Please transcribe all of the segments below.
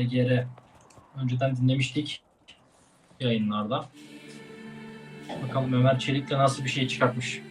BGR önceden dinlemiştik yayınlarda. Bakalım Ömer Çelik'le nasıl bir şey çıkartmış.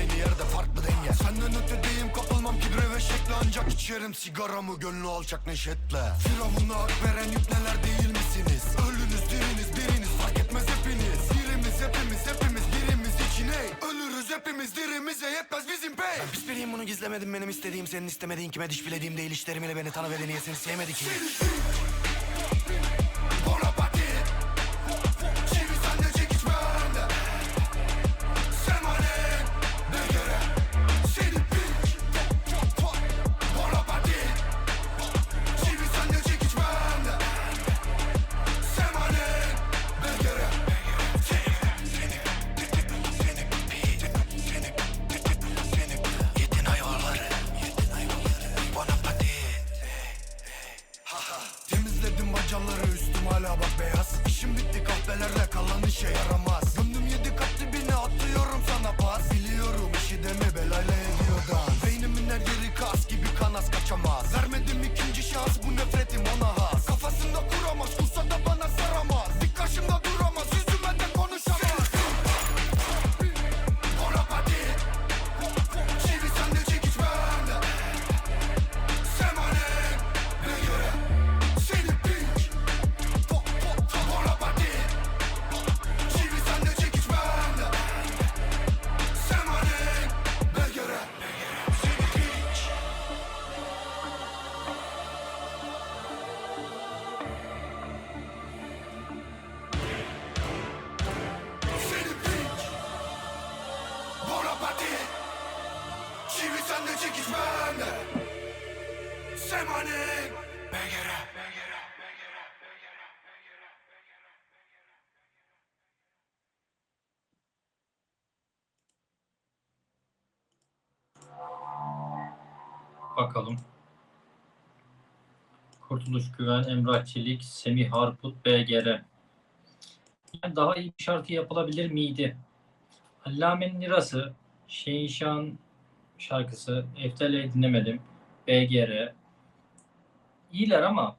Aynı yerde farklı denge. Senden ötedeyim kapılmam kibre ve şekle. Ancak içerim sigaramı gönlü alçak neşetle. Firavun'a hak veren yükneler değil misiniz? Ölünüz diriniz biriniz fark etmez hepiniz. Birimiz hepimiz hepimiz birimiz için ey Ölürüz hepimiz dirimize yetmez bizim pey. Ben pis biriyim bunu gizlemedim. Benim istediğim Senin istemediğin kime diş bilediğim değil. İşlerim ile beni tanı ve de niye seni sevmedi İşim bitti kahvelerle kalan işe yaramaz Bakalım. Kurtuluş Güven, Emrah Çelik, Semih Harput, BGR. Yani daha iyi bir şarkı yapılabilir miydi? Allame'nin Lirası, Şehinşah'ın şarkısı, Eftele'yi dinlemedim. BGR. İyiler ama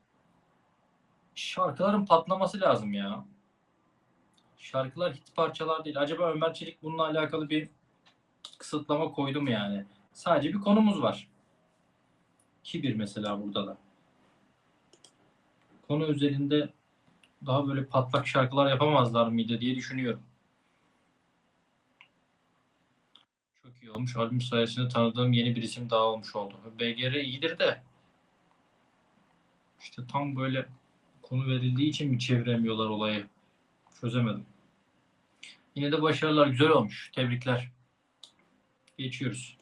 şarkıların patlaması lazım ya. Şarkılar hit parçalar değil. Acaba Ömer Çelik bununla alakalı bir kısıtlama koydu mu yani? Sadece bir konumuz var. Kibir mesela burada da. Konu üzerinde daha böyle patlak şarkılar yapamazlar mıydı diye düşünüyorum. Çok iyi olmuş. Albüm sayesinde tanıdığım yeni bir isim daha olmuş oldu. BGR iyidir de işte tam böyle konu verildiği için mi çeviremiyorlar olayı? Çözemedim. Yine de başarılar güzel olmuş. Tebrikler. Geçiyoruz.